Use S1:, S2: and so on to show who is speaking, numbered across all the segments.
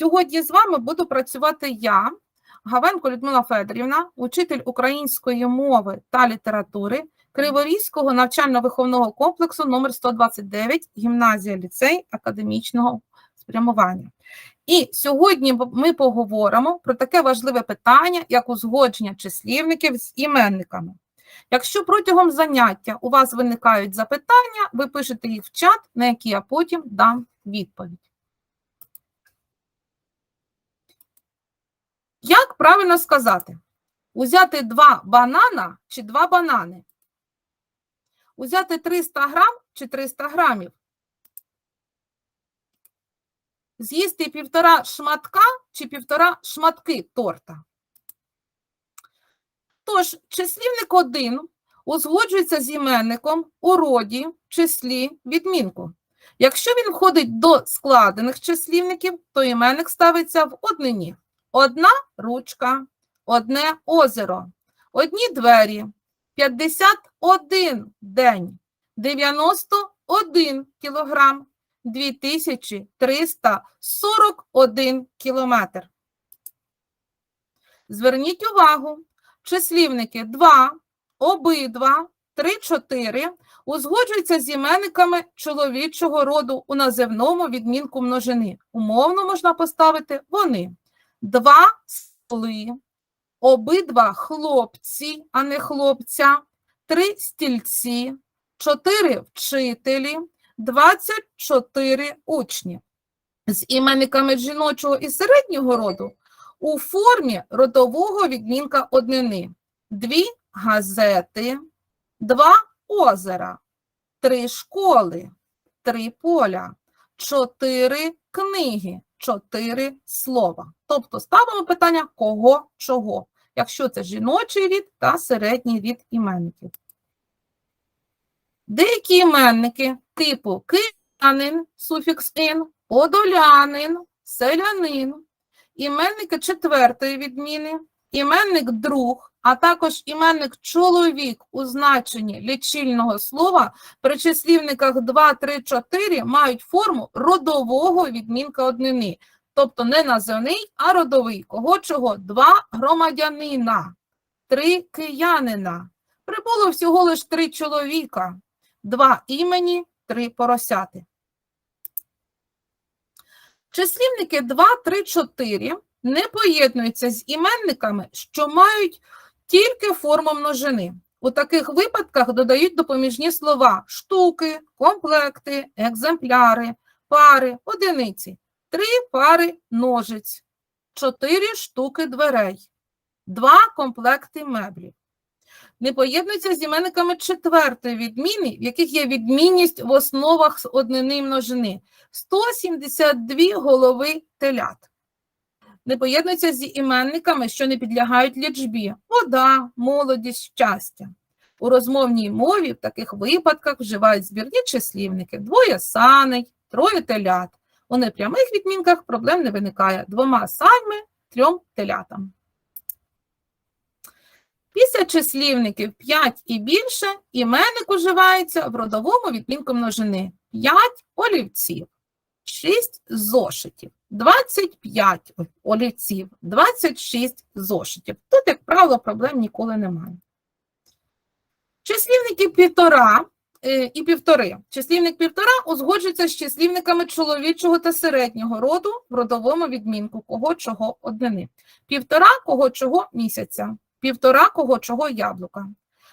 S1: Сьогодні з вами буду працювати я, Гавенко Людмила Федорівна, учитель української мови та літератури Криворізького навчально-виховного комплексу номер 129 гімназія ліцей академічного спрямування. І сьогодні ми поговоримо про таке важливе питання, як узгодження числівників з іменниками. Якщо протягом заняття у вас виникають запитання, ви пишете їх в чат, на які я потім дам відповідь. Як правильно сказати? Узяти два банана чи два банани? Узяти 300 грам чи 300 грамів? З'їсти півтора шматка чи півтора шматки торта? Тож, числівник 1 узгоджується з іменником у роді, числі, відмінку. Якщо він входить до складених числівників, то іменник ставиться в однині. Одна ручка, одне озеро, одні двері, 51 день, 91 кілограм, 2341 кілометр. Зверніть увагу, числівники 2, обидва, 3, 4 узгоджуються з іменниками чоловічого роду у називному відмінку множини. Умовно можна поставити вони. Два столи, обидва хлопці, а не хлопця, три стільці, чотири вчителі, 24 учні. З іменниками жіночого і середнього роду у формі родового відмінка однини. Дві газети, два озера, три школи, три поля, чотири книги, чотири слова. Тобто ставимо питання кого, чого, якщо це жіночий рід та середній рід іменників. Деякі іменники типу киянин, суфікс ин, подолянин, селянин, іменники четвертої відміни, іменник друг, а також іменник чоловік у значенні лічильного слова при числівниках 2, 3, 4 мають форму родового відмінка однини, тобто не називний, а родовий. Кого чого? Два громадянина, три киянина. Прибуло всього лише три чоловіка, два імені, три поросяти. Числівники 2, 3, 4 не поєднуються з іменниками, що мають тільки форму множини. У таких випадках додають допоміжні слова штуки, комплекти, екземпляри, пари, одиниці, три пари ножиць, чотири штуки дверей, два комплекти меблів. Не поєднуються з іменниками четвертої відміни, в яких є відмінність в основах з однини множини 172 голови телят. Не поєднуються з іменниками, що не підлягають лічбі вода, молодість, щастя. У розмовній мові в таких випадках вживають збірні числівники двоє саней, троє телят. У непрямих відмінках проблем не виникає двома саньми, трьом телятам. Після числівників 5 і більше іменник уживається в родовому відмінку множини 5 олівців, 6 зошитів, 25 олівців, 26 зошитів. Тут, як правило, проблем ніколи немає. Числівники півтора е, і півтори. Числівник півтора узгоджується з числівниками чоловічого та середнього роду в родовому відмінку кого чого однини. Півтора кого чого місяця півтора кого чого яблука.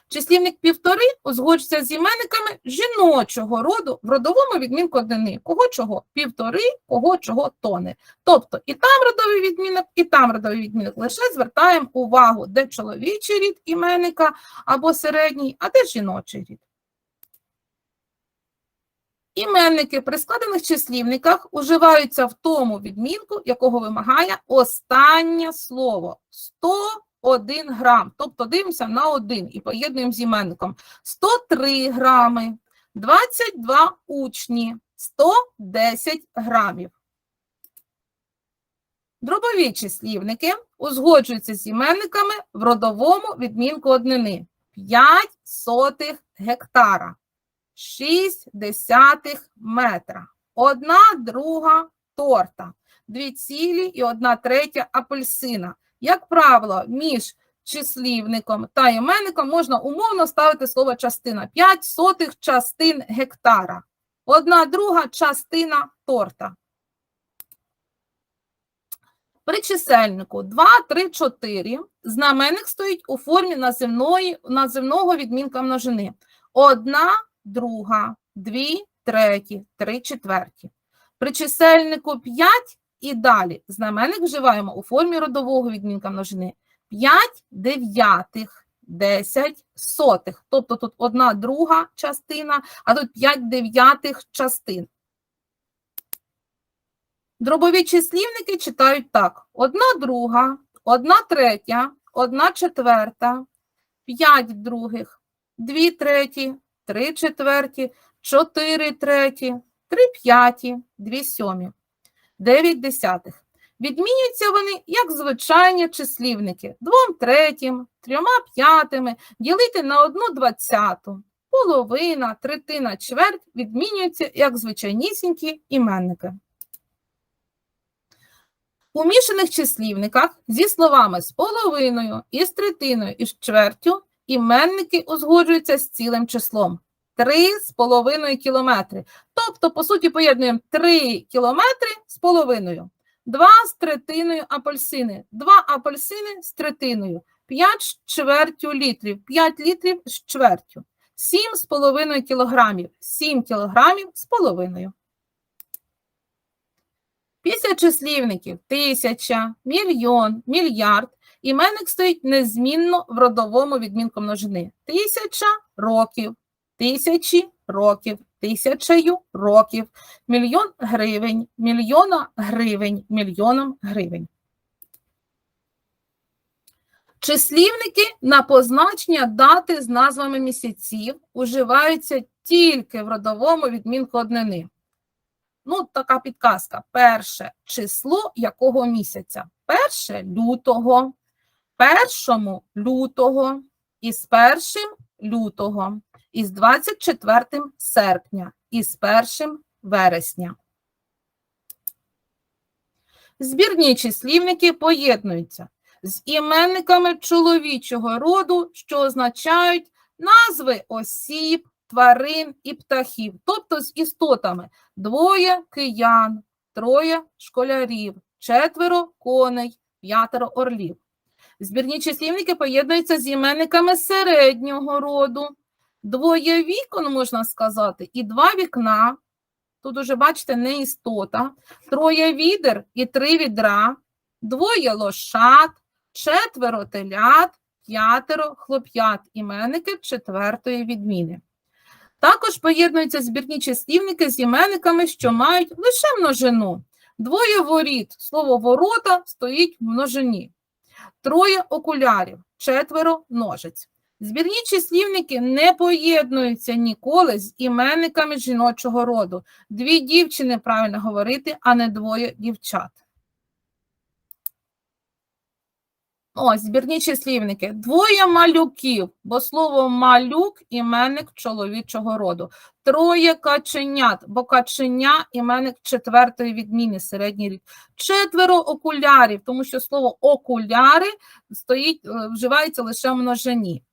S1: Числівник півтори узгоджується з іменниками жіночого роду в родовому відмінку однини. Кого чого? Півтори, кого чого тони. Тобто і там родовий відмінок, і там родовий відмінок. Лише звертаємо увагу, де чоловічий рід іменника або середній, а де жіночий рід. Іменники при складених числівниках уживаються в тому відмінку, якого вимагає останнє слово 100 1 грам. Тобто дивимося на 1 і поєднуємо з іменником. 103 грами, 22 учні, 110 грамів. Дробові числівники узгоджуються з іменниками в родовому відмінку однини. 5 сотих гектара, 6 десятих метра, 1 друга торта, 2 цілі і 1 третя апельсина. Як правило, між числівником та іменником можна умовно ставити слово частина. 5 сотих частин гектара. Одна друга частина торта. При чисельнику 2, 3, 4 знаменник стоїть у формі називної, називного відмінка множини. Одна друга, дві треті, три четверті. При чисельнику 5 і далі знаменник вживаємо у формі родового відмінка множини. 5 дев'ятих, 10 сотих. Тобто тут одна друга частина, а тут 5 дев'ятих частин. Дробові числівники читають так: одна друга, одна третя, одна четверта, п'ять других, дві треті, три четверті, чотири треті, три п'яті, дві сьомі, дев'ять десятих. Відмінюються вони як звичайні числівники двом третім, трьома п'ятими, ділити на одну двадцяту. Половина, третина, чверть відмінюються як звичайнісінькі іменники. У мішаних числівниках зі словами з половиною, із третиною і з чвертю іменники узгоджуються з цілим числом. Три з половиною кілометри. Тобто, по суті, поєднуємо 3 кілометри з половиною. 2 з третиною апельсини, 2 апельсини з третиною, 5 з чвертю літрів, 5 літрів з чвертю, 7 з половиною кілограмів, 7 кілограмів з половиною. Після числівників тисяча, мільйон, мільярд іменник стоїть незмінно в родовому відмінку множини. Тисяча років, тисячі років, тисячею років, мільйон гривень, мільйона гривень, мільйоном гривень. Числівники на позначення дати з назвами місяців уживаються тільки в родовому відмінку однини. Ну, така підказка. Перше число якого місяця? Перше лютого, першому лютого, із першим лютого, із 24 серпня, із першим вересня. Збірні числівники поєднуються з іменниками чоловічого роду, що означають назви осіб, тварин і птахів, тобто з істотами двоє киян, троє школярів, четверо коней, п'ятеро орлів. Збірні числівники поєднуються з іменниками середнього роду, двоє вікон, можна сказати, і два вікна. Тут уже, бачите, не істота, троє відер і три відра, двоє лошад, четверо телят, п'ятеро хлоп'ят, іменники четвертої відміни. Також поєднуються збірні числівники з іменниками, що мають лише множину. Двоє воріт, слово ворота стоїть в множині. Троє окулярів, четверо ножиць. Збірні числівники не поєднуються ніколи з іменниками жіночого роду. Дві дівчини правильно говорити, а не двоє дівчат. Ось, збірні числівники. Двоє малюків, бо слово малюк іменник чоловічого роду. Троє каченят, бо каченя іменник четвертої відміни, середній рік. Четверо окулярів, тому що слово окуляри стоїть, е, вживається лише в множині.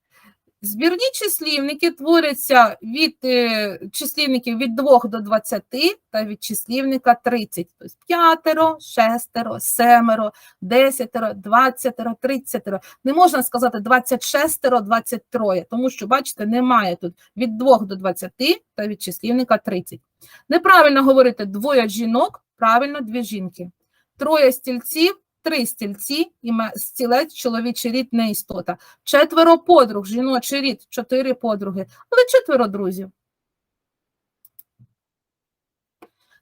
S1: Збірні числівники творяться від е, числівників від 2 до 20 та від числівника 30. Тобто п'ятеро, шестеро, семеро, десятеро, двадцятеро, тридцятеро. Не можна сказати 26, 23, тому що, бачите, немає тут від 2 до 20 та від числівника 30. Неправильно говорити двоє жінок, правильно дві жінки. Троє стільців, три стільці, іме стілець, чоловічий рід, не істота. Четверо подруг, жіночий рід, чотири подруги, але четверо друзів.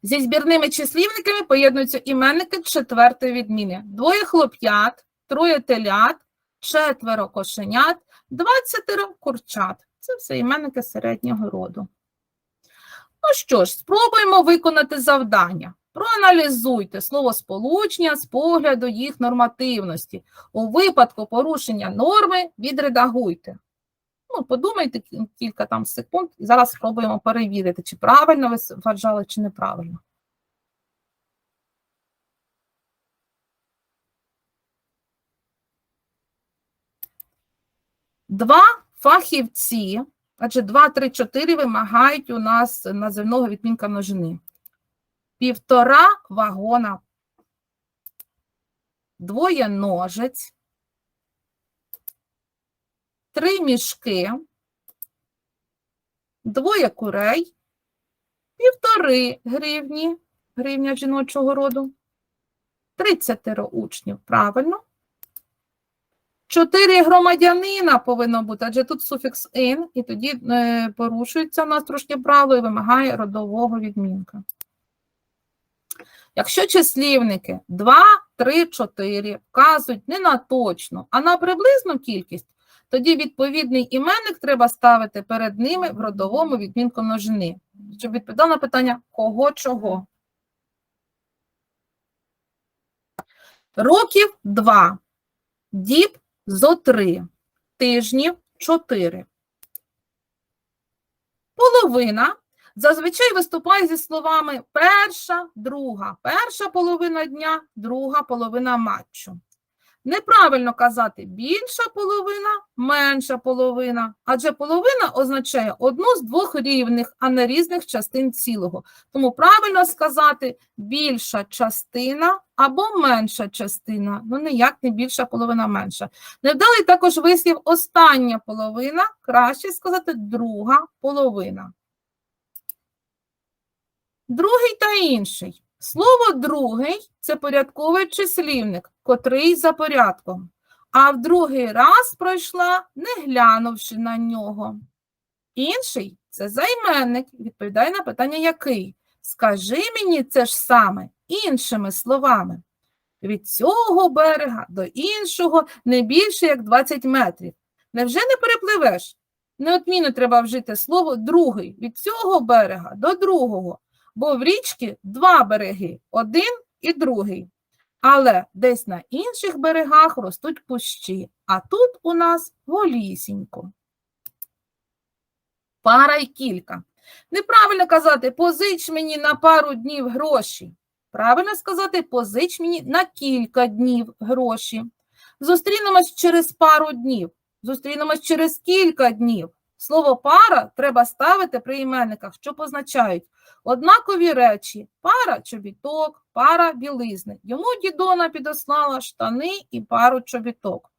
S1: Зі збірними числівниками поєднуються іменники четвертої відміни. Двоє хлоп'ят, троє телят, четверо кошенят, двадцятеро курчат. Це все іменники середнього роду. Ну що ж, спробуємо виконати завдання. Проаналізуйте словосполучення з погляду їх нормативності. У випадку порушення норми відредагуйте. Ну, Подумайте кілька там секунд, і зараз спробуємо перевірити, чи правильно ви вважали, чи неправильно. Два фахівці, адже 2, 3, 4 вимагають у нас називного відмінка ножини. Півтора вагона, двоє ножиць, три мішки, двоє курей, півтори гривні, гривня жіночого роду, 30 учнів, правильно. Чотири громадянина повинно бути, адже тут суфікс «ин», і тоді е, порушується у нас трошки правило і вимагає родового відмінка. Якщо числівники 2, 3, 4 вказують не на точну, а на приблизну кількість, тоді відповідний іменник треба ставити перед ними в родовому відмінку множини, щоб відповідав на питання кого чого. Років 2, діб зо 3, тижнів 4. Половина зазвичай виступає зі словами перша, друга, перша половина дня, друга половина матчу. Неправильно казати більша половина, менша половина, адже половина означає одну з двох рівних, а не різних частин цілого. Тому правильно сказати більша частина або менша частина, ну ніяк не більша половина менша. Невдалий також вислів остання половина, краще сказати друга половина. Другий та інший. Слово другий це порядковий числівник, котрий за порядком, а в другий раз пройшла, не глянувши на нього. Інший це займенник, відповідає на питання який. Скажи мені це ж саме іншими словами. Від цього берега до іншого не більше як 20 метрів. Невже не перепливеш? Неодмінно треба вжити слово другий від цього берега до другого бо в річці два береги, один і другий. Але десь на інших берегах ростуть кущі, а тут у нас голісінько. Пара й кілька. Неправильно казати, позич мені на пару днів гроші. Правильно сказати, позич мені на кілька днів гроші. Зустрінемось через пару днів. Зустрінемось через кілька днів. Слово пара треба ставити при іменниках, що позначають однакові речі: пара чобіток, пара білизни. Йому дідона підослала штани і пару чобіток.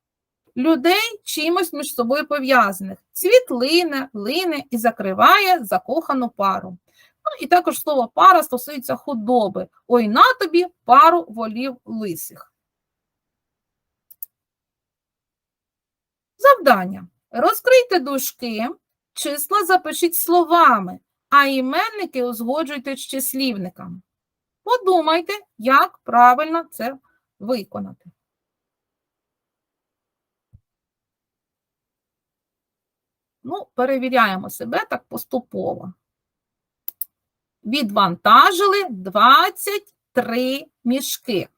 S1: Людей чимось між собою пов'язаних. Цвіт лине, лине і закриває закохану пару. Ну і також слово пара стосується худоби. Ой на тобі пару волів лисих. Завдання. Розкрийте дужки, числа запишіть словами, а іменники узгоджуйте з числівниками. Подумайте, як правильно це виконати. Ну, перевіряємо себе так поступово. Відвантажили 23 мішки.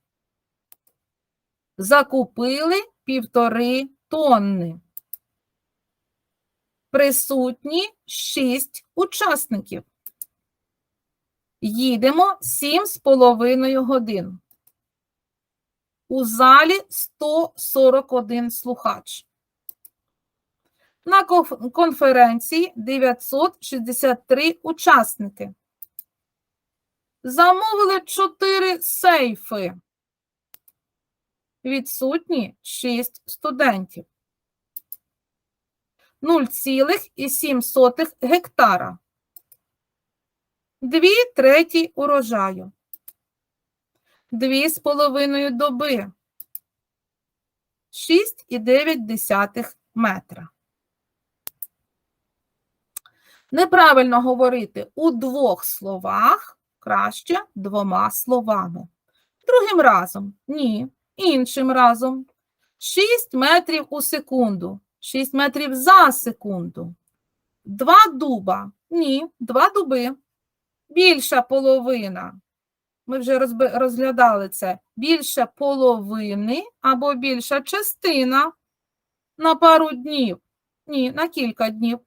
S1: Закупили півтори тонни присутні 6 учасників. Їдемо 7,5 годин. У залі 141 слухач. На конференції 963 учасники. Замовили 4 сейфи. Відсутні 6 студентів. 0,7 гектара. Дві треті урожаю. Дві з половиною доби. 6,9 метра. Неправильно говорити у двох словах, краще двома словами. Другим разом ні, іншим разом. 6 метрів у секунду. 6 метрів за секунду. Два дуба. Ні, два дуби. Більша половина. Ми вже розглядали це. Більше половини або більша частина на пару днів. Ні, на кілька днів.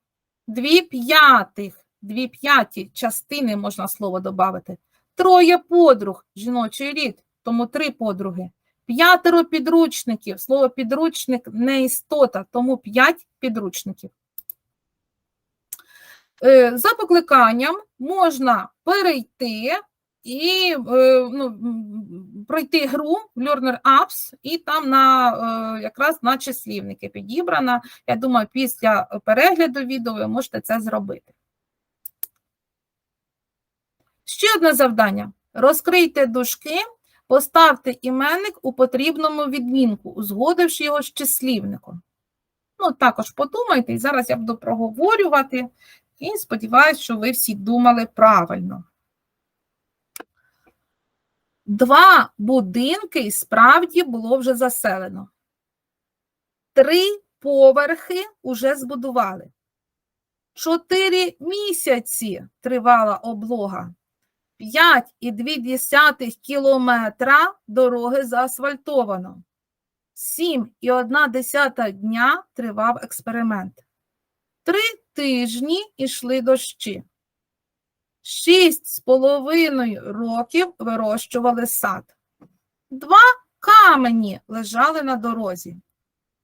S1: Дві п'ятих, дві п'яті частини можна слово додати. Троє подруг, жіночий рід, тому три подруги. П'ятеро підручників. Слово підручник не істота, тому п'ять підручників. Е, За покликанням можна перейти і е, ну, пройти гру Learner Apps, і там на е, якраз на числівники підібрана. Я думаю, після перегляду відео ви можете це зробити. Ще одне завдання. Розкрийте дужки, поставте іменник у потрібному відмінку, узгодивши його з числівником. Ну, також подумайте, і зараз я буду проговорювати, і сподіваюся, що ви всі думали правильно. Два будинки справді було вже заселено. Три поверхи уже збудували. Чотири місяці тривала облога. 5,2 кілометра дороги заасфальтовано. 7,1 дня тривав експеримент. Три тижні йшли дощі. Шість з половиною років вирощували сад. Два камені лежали на дорозі.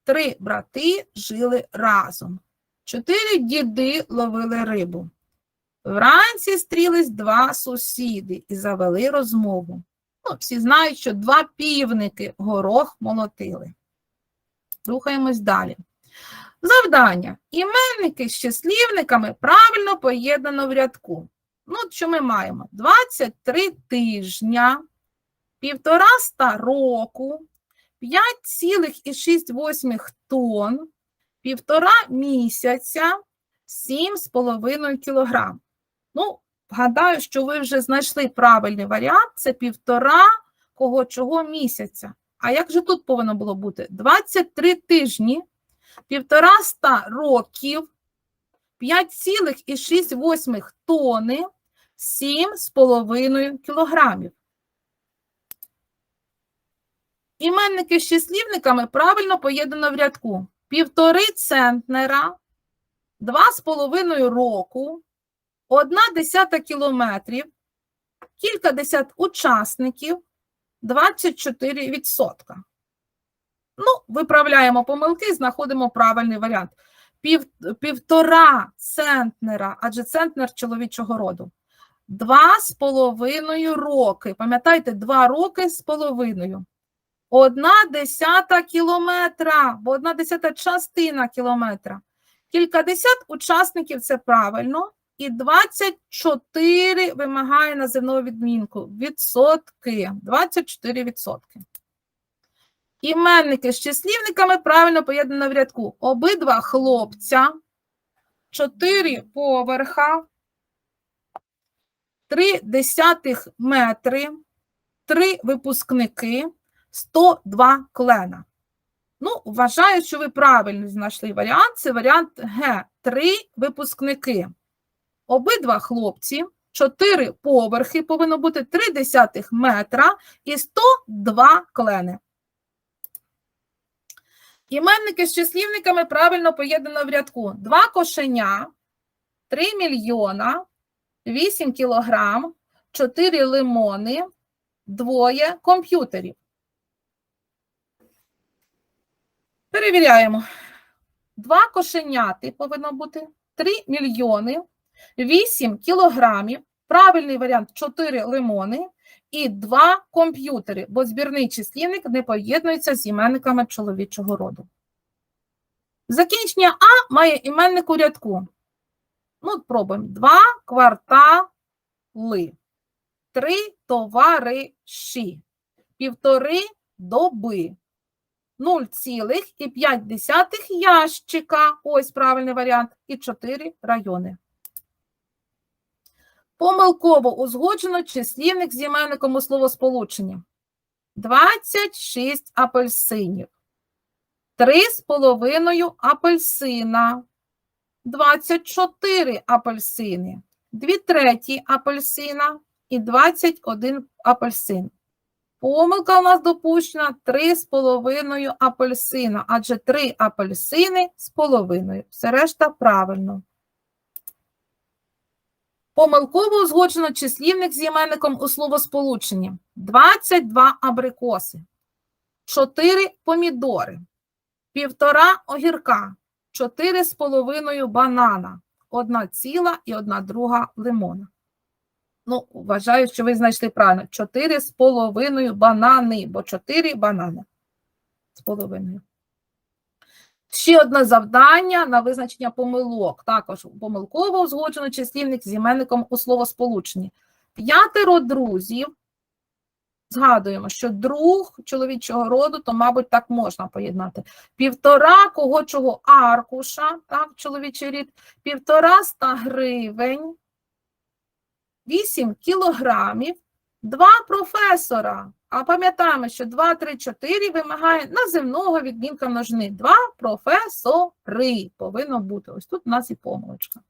S1: Три брати жили разом. Чотири діди ловили рибу. Вранці стрілись два сусіди і завели розмову. Ну, всі знають, що два півники горох молотили. Рухаємось далі. Завдання. Іменники з числівниками правильно поєднано в рядку. Ну, що ми маємо? 23 тижня, півтораста року, 5,6 тонн, півтора місяця, 7,5 кілограм. Ну, гадаю, що ви вже знайшли правильний варіант. Це півтора кого чого місяця. А як же тут повинно було бути? 23 тижні, півтораста років, 5,6 тони, 7,5 кілограмів. Іменники з числівниками правильно поєднано в рядку. Півтори центнера, 2,5 року, одна десята кілометрів, кілька десят учасників, 24%. Ну, виправляємо помилки, знаходимо правильний варіант. Пів, півтора центнера, адже центнер чоловічого роду. Два з половиною роки. Пам'ятаєте, два роки з половиною. Одна десята кілометра, бо одна десята частина кілометра. Кількадесят учасників це правильно. І 24 вимагає називну відмінку. Відсотки. 24 відсотки. Іменники з числівниками правильно поєднано в рядку. Обидва хлопця, 4 поверха, 3 десятих метри, 3 випускники, 102 клена. Ну, вважаю, що ви правильно знайшли варіант. Це варіант Г. 3 випускники. Обидва хлопці, 4 поверхи, повинно бути 3 десятих метра і 102 клени. Іменники з числівниками правильно поєднано в рядку. Два кошеня, 3 мільйона, 8 кілограм, 4 лимони, двоє комп'ютерів. Перевіряємо. Два кошеняти повинно бути, 3 мільйони, 8 кілограмів, правильний варіант 4 лимони і 2 комп'ютери, бо збірний числівник не поєднується з іменниками чоловічого роду. Закінчення А має іменник у рядку. Ну, пробуємо. 2 квартали, 3 товариші, півтори доби. 0,5 ящика, ось правильний варіант, і 4 райони. Помилково узгоджено числівник з іменником у словосполученні. 26 апельсинів. 3,5 апельсина. 24 апельсини. 2 треті апельсина і 21 апельсин. Помилка у нас допущена 3,5 апельсина, адже 3 апельсини з половиною. Все решта правильно. Помилково узгоджено числівник з іменником у словосполученні. 22 абрикоси. 4 помідори, півтора огірка, 4 з половиною банана, одна ціла і одна друга лимона. Ну, вважаю, що ви знайшли правильно. 4 з половиною банани, бо 4 банани з половиною. Ще одне завдання на визначення помилок. Також помилково узгоджено числівник з іменником у словосполученні. П'ятеро друзів. Згадуємо, що друг чоловічого роду, то, мабуть, так можна поєднати. Півтора когочого аркуша, так, чоловічий рід, півтора ста гривень, 8 кілограмів, два професора. А пам'ятаємо, що 2, 3, 4 вимагає наземного відмінка множини. Два професори повинно бути. Ось тут у нас і помилочка.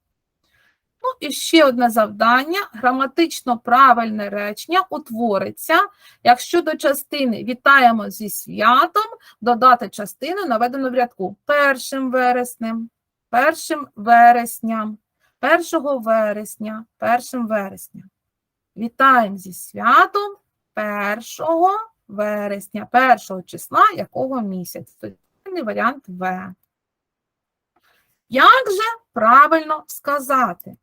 S1: Ну і ще одне завдання. Граматично правильне речення утвориться, якщо до частини вітаємо зі святом, додати частину, наведену в рядку. Першим вереснем, першим вересням, 1 вересня, 1 вересня. Вітаємо зі святом 1 вересня, 1 числа якого місяць. Це варіант В. Як же правильно сказати?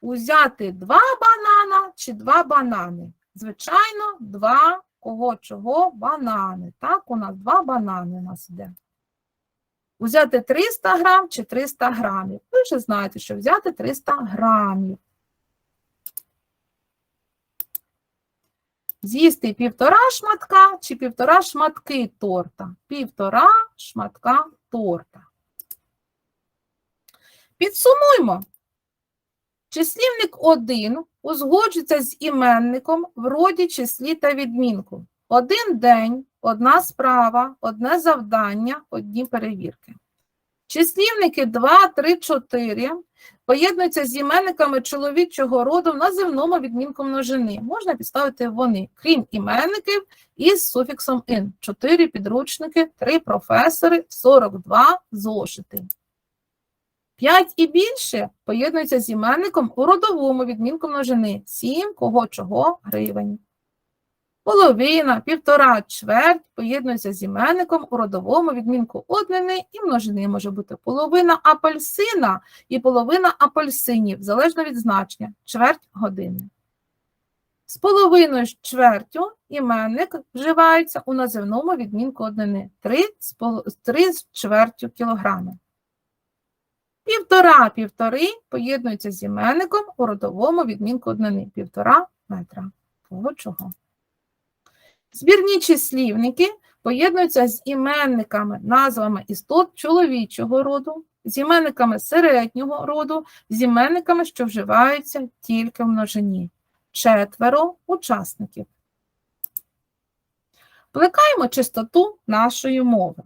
S1: Узяти два банана чи два банани? Звичайно, два кого чого банани. Так, у нас два банани у нас йде. Взяти 300 грам чи 300 грамів. Ви вже знаєте, що взяти 300 грамів. З'їсти півтора шматка чи півтора шматки торта. Півтора шматка торта. Підсумуймо. Числівник 1 узгоджується з іменником в роді числі та відмінку. Один день, одна справа, одне завдання, одні перевірки. Числівники 2, 3, 4 поєднуються з іменниками чоловічого роду в називному відмінку множини. Можна підставити вони, крім іменників, із суфіксом «ин». 4 підручники, 3 професори, 42 зошити. 5 і більше поєднуються з іменником у родовому відмінку множини. 7 кого чого гривень. Половина, півтора, чверть поєднуються з іменником у родовому відмінку однини і множини може бути половина апельсина і половина апельсинів, залежно від значення, чверть години. З половиною чвертю іменник вживається у називному відмінку однини 3 з. 3 з чвертю кілограми. Півтора півтори поєднуються з іменником у родовому відмінку однини півтора метра. Того чого. Збірні числівники поєднуються з іменниками, назвами істот чоловічого роду, з іменниками середнього роду, з іменниками, що вживаються тільки в множині. Четверо учасників. Плекаємо чистоту нашої мови.